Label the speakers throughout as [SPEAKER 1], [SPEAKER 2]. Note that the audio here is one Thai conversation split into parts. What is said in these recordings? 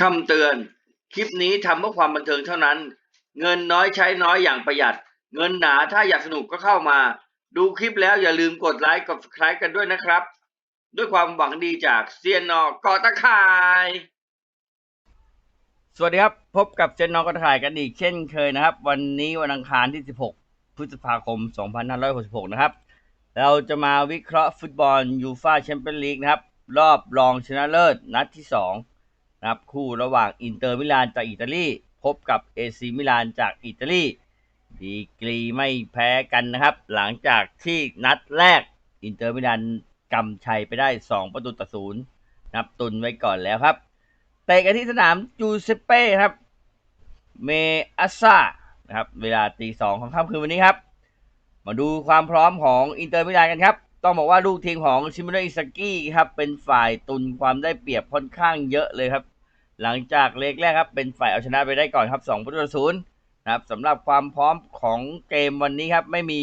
[SPEAKER 1] คำเตือน คลิปนี้ทำเพื่อความบันเทิงเท่านั้น เงินน้อยใช้น้อยอย่างประหยัด เงินหนาถ้าอยากสนุกก็เข้ามา ดูคลิปแล้วอย่าลืมกดไลค์กด subscribe กันด้วยนะครับ ด้วยความหวังดีจากเซียนนอกอตะคาย สวัสดีครับ พบกับเจนนอกระถ่ายกันอีกเช่นเคยนะครับ วันนี้วันอังคารที่ 16 พฤษภาคม 2566 นะครับ เราจะมาวิเคราะห์ฟุตบอลยูฟ่าแชมเปี้ยนลีกนะครับรอบรองชนะเลิศนัดที่ 2 นะครับคู่ระหว่างอินเตอร์มิลานจากอิตาลีพบกับเอซีมิลานจากอิตาลีดีกรีไม่แพ้กันนะครับ หลังจากที่นัดแรกอินเตอร์มิลานกำชัยไปได้ 2 ประตูต่อศูนย์นับตุนไว้ก่อนแล้วครับเตะกันที่สนามจูเซเป้ครับ เมอัสซานะครับเวลาตีสองของค่ำคืนวันนี้ครับ มาดูความพร้อมของอินเตอร์มิลานกันครับ ต้องบอกว่าลูกทีมของชิมิโนอิซากิครับ เป็นฝ่ายตุนความได้เปรียบค่อนข้างเยอะเลยครับ หลังจากเลกแรกครับเป็นฝ่ายเอาชนะไปได้ก่อนครับ2ประตูต่อศูนย์นะครับสำหรับความพร้อมของเกมวันนี้ครับไม่มี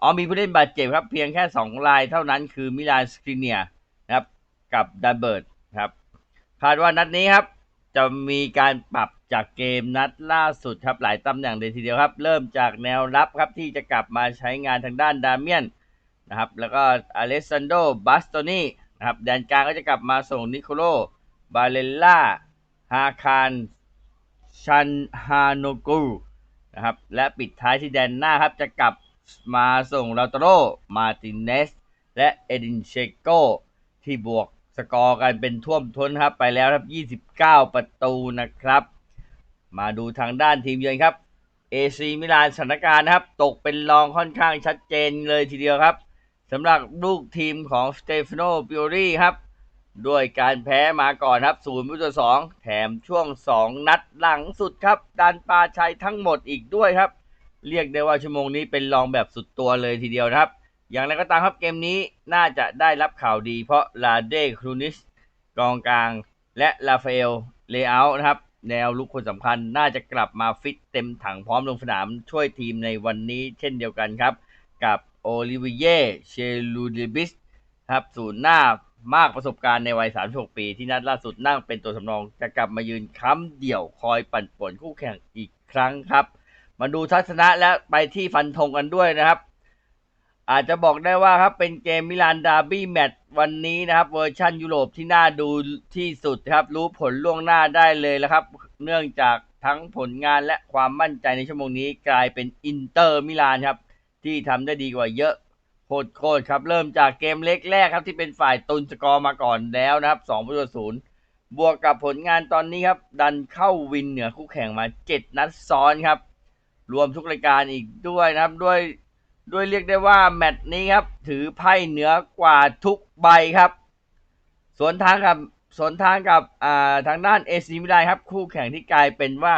[SPEAKER 1] อ๋อมีผู้เล่นบาดเจ็บครับเพียงแค่ 2 รายเท่านั้นคือมิลานสกริเนียนะครับกับดับเบิร์ดครับคาดว่านัดนี้ครับจะมีการปรับจากเกมนัดล่าสุดครับหลายตำแหน่งเลยทีเดียวครับ เริ่มจากแนวรับครับที่จะกลับมาใช้งานทางด้านดาเมียนนะครับแล้วก็อเลสซานโดบัสโตนีนะครับแดนกลางก็จะกลับมาส่งนิโคโลบาเลลล่า ฮาคารชันฮาโนกูนะครับและปิดท้ายที่แดนหน้าครับจะกลับมาส่งลาโตโรมาตินเนส และเอดินเชโกที่บวกสกอร์กันเป็นท่วมท้นครับไปแล้วครับ 29 ประตูนะครับ มาดูทางด้านทีมเยือนครับเอซีมิลานสถานการณ์นะครับ ตกเป็นรองค่อนข้างชัดเจนเลยทีเดียวครับสำหรับลูกทีมของสเตฟานโนปิโอรีครับ ด้วยการแพ้มาก่อนครับ0ประตูต่อ2แถมช่วง 2 นัดหลังสุดครับดันปาชัยทั้งหมดอีกด้วยครับ เรียกได้ว่าชั่วโมงนี้เป็นรองแบบสุดตัวเลยทีเดียวนะครับ อย่างไรก็ตามครับเกมนี้น่าจะได้รับข่าวดี เพราะลาเดครูนิสกองกลาง และลาฟาเอลเลอานะครับ แนวลุกคนสำคัญน่าจะกลับมาฟิตเต็มถังพร้อมลงสนามช่วยทีมในวันนี้เช่นเดียวกันครับ กับโอลิเวียเชลูดิบิสครับศูนย์หน้า มากประสบการณ์ในวัย 36 ปีที่นัดล่าสุดนั่งเป็นตัวสำรอง จะกลับมายืนค้ำเดี่ยวคอยปั่นป่วนคู่แข่งอีกครั้งครับ มาดูทัศนะและไปที่ฟันธงกันด้วยนะครับ อาจจะบอกได้ว่าครับเป็นเกมมิลานดาร์บี้แมตช์วันนี้นะครับ เวอร์ชันยุโรปที่น่าดูที่สุดครับ รู้ผลล่วงหน้าได้เลยแล้วครับ เนื่องจากทั้งผลงานและความมั่นใจในชั่วโมงนี้กลายเป็นอินเตอร์มิลานครับที่ทำได้ดีกว่าเยอะ โคตรครับ เริ่มจากเกมเล็กแรกครับ ที่เป็นฝ่ายตุนสกอร์มาก่อนแล้วนะครับ2ประตูศูนย์บวกกับผลงานตอนนี้ครับ ดันเข้าวินเหนือคู่แข่งมา7นัดซ้อนครับ รวมทุกรายการอีกด้วยนะครับด้วยด้วยเรียกได้ว่าแมตช์นี้ครับ ถือไพ่เหนือกว่าทุกใบครับสวนทางกับสวนทางกับอ่าทางด้านเอซีมิลานครับ คู่แข่งที่กลายเป็นว่า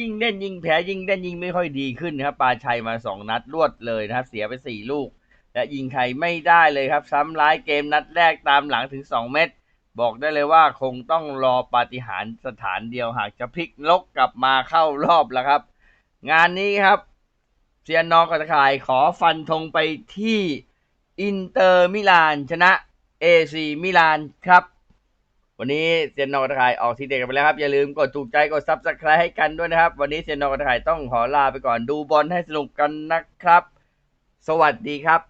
[SPEAKER 1] ยิ่งเล่นยิ่งแพ้ยิ่งเล่นยิ่งไม่ค่อยดีขึ้นนะครับปาชัยมา2นัดรวดเลยนะครับ เสียไป4ลูก และยิงใครไม่ได้เลยครับ ซ้ำร้ายเกมนัดแรกตามหลังถึง 2 เม็ดบอกได้เลยว่าคงต้องรอปาฏิหาริย์สถานเดียวหากจะพลิกลกกลับมาเข้ารอบแล้วครับ งานนี้ครับเซียนนอกระขายขอฟันธงไปที่อินเตอร์มิลานชนะเอซีมิลานครับ วันนี้เซียนนอกระขายออกทีเด็ดกันไปแล้วครับ อย่าลืมกดถูกใจกดซับสไครต์ให้กันด้วยนะครับ วันนี้เซียนนอกกระขายต้องขอลาไปก่อนดูบอลให้สนุกกันนะครับ สวัสดีครับ